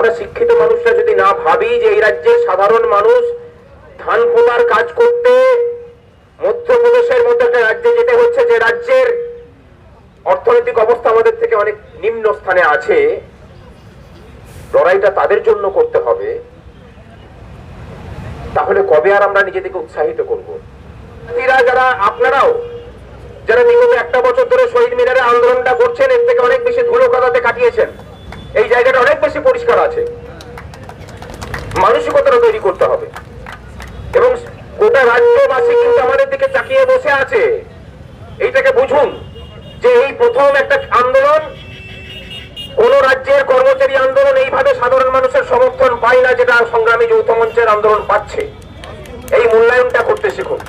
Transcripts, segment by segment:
আমরা শিক্ষিত মানুষরা যদি না ভাবি যে এই রাজ্যের সাধারণ মানুষ ধান পোতার কাজ করতে মধ্যপ্রদেশের মধ্যে একটা রাজ্যে যেতে হচ্ছে, যে রাজ্যের অর্থনৈতিক অবস্থা আমাদের থেকে অনেক নিম্ন স্থানে আছে, লড়াইটা তাদের জন্য করতে হবে, তাহলে কবে আর আমরা নিজেদেরকে উৎসাহিত করব? যারা আপনারাও, যারা বিগত একটা বছর ধরে শহীদ মিনারে আন্দোলনটা করছেন এর থেকে অনেক বেশি ধুলো কাদাতে কাটিয়েছেন এই জায়গাটা অনেক বেশি পরিষ্কার আছে মানসিকতাটা তৈরি করতে হবে এবং গোটা রাজ্যবাসী কিন্তু আমাদের দিকে তাকিয়ে বসে আছে। এইটাকে বুঝুন যে এই প্রথম একটা আন্দোলন, কোন রাজ্যের কর্মচারী আন্দোলন এইভাবে সাধারণ মানুষের সমর্থন পায় না যেটা সংগ্রামী যৌথ মঞ্চের আন্দোলন পাচ্ছে। এই মূল্যায়নটা করতে শিখুন।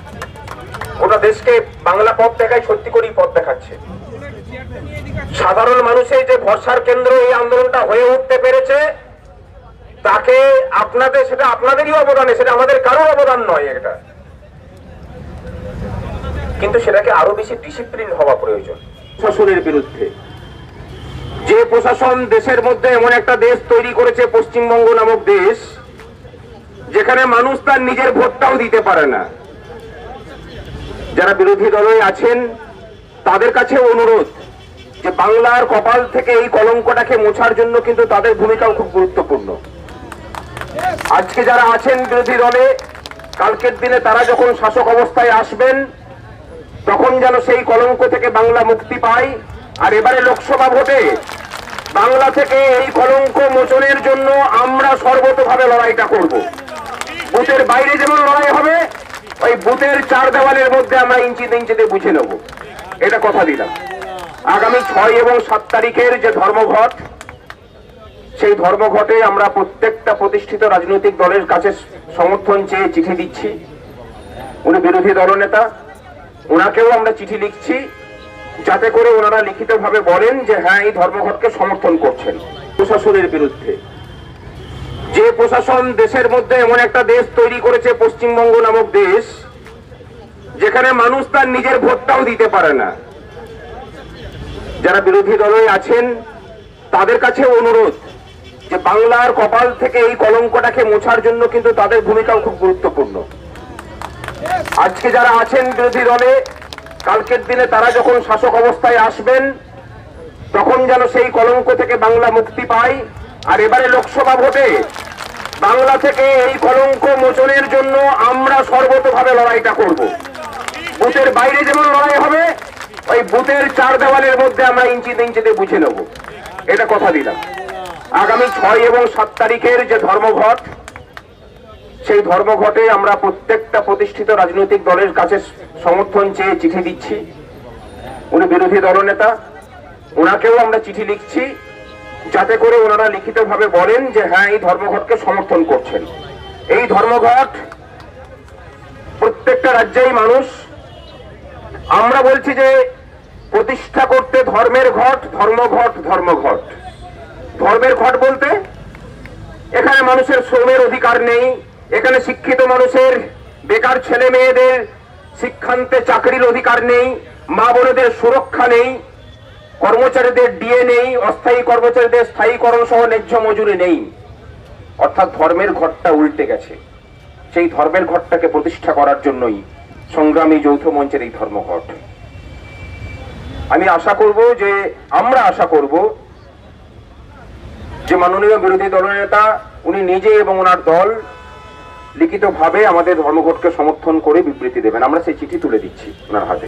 গোটা দেশকে বাংলা পথ দেখায় সত্যি করেই পথ দেখাচ্ছে। সাধারণ মানুষের যে ভরসার কেন্দ্র এই আন্দোলনটা হয়ে উঠতে পেরেছে, তাকে আপনাদের সেটা আপনাদেরই অবদানে, সেটা আমাদের কারোর অবদান নয় এটা। কিন্তু সেটাকে আরও বেশি ডিসিপ্লিন হওয়া প্রয়োজন। প্রশাসনের বিরুদ্ধে। যে প্রশাসন দেশের মধ্যে এমন একটা দেশ তৈরি করেছে, পশ্চিমবঙ্গ নামক দেশ, যেখানে মানুষ তার নিজের ভোটটাও দিতে পারে না। যারা বিরোধী দলে আছেন, তাদের কাছে অনুরোধ যে বাংলার কপাল থেকে এই কলঙ্কটাকে মোছার জন্য কিন্তু তাদের ভূমিকাও খুব গুরুত্বপূর্ণ। আজকে যারা আছেন বিরোধী দলে, কালকের দিনে তারা যখন শাসক অবস্থায় আসবেন তখন যেন সেই কলঙ্ক থেকে বাংলা মুক্তি পায় আর এবারে লোকসভা ভোটে বাংলা থেকে এই কলঙ্ক মোচনের জন্য আমরা সর্বতভাবে লড়াইটা করব। বুথের বাইরে যেমন লড়াই হবে, ওই বুথের চার দেওয়ালের মধ্যে আমরা ইঞ্চিতে ইঞ্চিতে বুঝে নেব। এটা কথা দিলাম। আগামী ছয় এবং সাত তারিখের যে ধর্মঘট, সেই ধর্মঘটে আমরা প্রত্যেকটা প্রতিষ্ঠিত রাজনৈতিক দলের কাছে সমর্থন চেয়ে চিঠি দিচ্ছি। উনি বিরোধী দলনেতা। ওনাকেও আমরা চিঠি লিখছি, যাতে করে ওনারা লিখিতভাবে বলেন যে হ্যাঁ এই ধর্মঘটকে সমর্থন করছেন প্রশাসনের বিরুদ্ধে। যে প্রশাসন দেশের মধ্যে এমন একটা দেশ তৈরি করেছে, পশ্চিমবঙ্গ নামক দেশ, যেখানে মানুষ তার নিজের ভোটটাও দিতে পারে না। যারা বিরোধী দলে আছেন, তাদের কাছে অনুরোধ যে, বাংলার কপাল থেকে এই কলঙ্কটাকে মোছার জন্য কিন্তু তাদের ভূমিকাও খুব গুরুত্বপূর্ণ। আজকে যারা আছেন বিরোধী দলে, কালকের দিনে তারা যখন শাসক অবস্থায় আসবেন, তখন যেন সেই কলঙ্ক থেকে বাংলা মুক্তি পায়। আর এবারে লোকসভা ভোটে বাংলা থেকে এই কলঙ্ক মোচনের জন্য আমরা সর্বতভাবে লড়াইটা করব। বুথের বাইরে যেমন লড়াই হবে, ওই বুথের চার দেওয়ালের মধ্যে আমরা ইঞ্চিতে ইঞ্চিতে বুঝে নেব। এটা কথা দিলাম। আগামী ছয় এবং সাত তারিখের যে ধর্মঘট সেই ধর্মঘটে আমরা প্রত্যেকটা প্রতিষ্ঠিত রাজনৈতিক দলের কাছে সমর্থন চেয়ে চিঠি দিচ্ছি। উনি বিরোধী দলনেতা। ওনাকেও আমরা চিঠি লিখছি যাতে করে ওনারা লিখিতভাবে বলেন যে হ্যাঁ এই ধর্মঘটকে সমর্থন করছেন। এই ধর্মঘট প্রত্যেকটা রাজ্যেই মানুষ, আমরা বলছি যে, প্রতিষ্ঠা করতে ধর্মের ঘট, ধর্মঘট ধর্মঘট। ধর্মের ঘট বলতে এখানে মানুষের শ্রমের অধিকার নেই এখানে শিক্ষিত মানুষের, বেকার ছেলে মেয়েদের শিক্ষান্তে চাকরির অধিকার নেই, মা বোনেদের সুরক্ষা নেই, কর্মচারীদের ডিএ নেই, অস্থায়ী কর্মচারীদের স্থায়ীকরণ সহ ন্যায্য মজুরি নেই। অর্থাৎ ধর্মের ঘরটা উল্টে গেছে। সেই ধর্মের ঘরটাকে প্রতিষ্ঠা করার জন্যই সংগ্রামী যৌথ মঞ্চের এই ধর্মঘট। আমি আশা করব যে, আমরা আশা করব যে মাননীয় বিরোধী দলনেতা, উনি নিজে এবং ওনার দল লিখিতভাবে আমাদের ধর্মঘটকে সমর্থন করে বিবৃতি দেবেন আমরা সেই চিঠি তুলে দিচ্ছি ওনার হাতে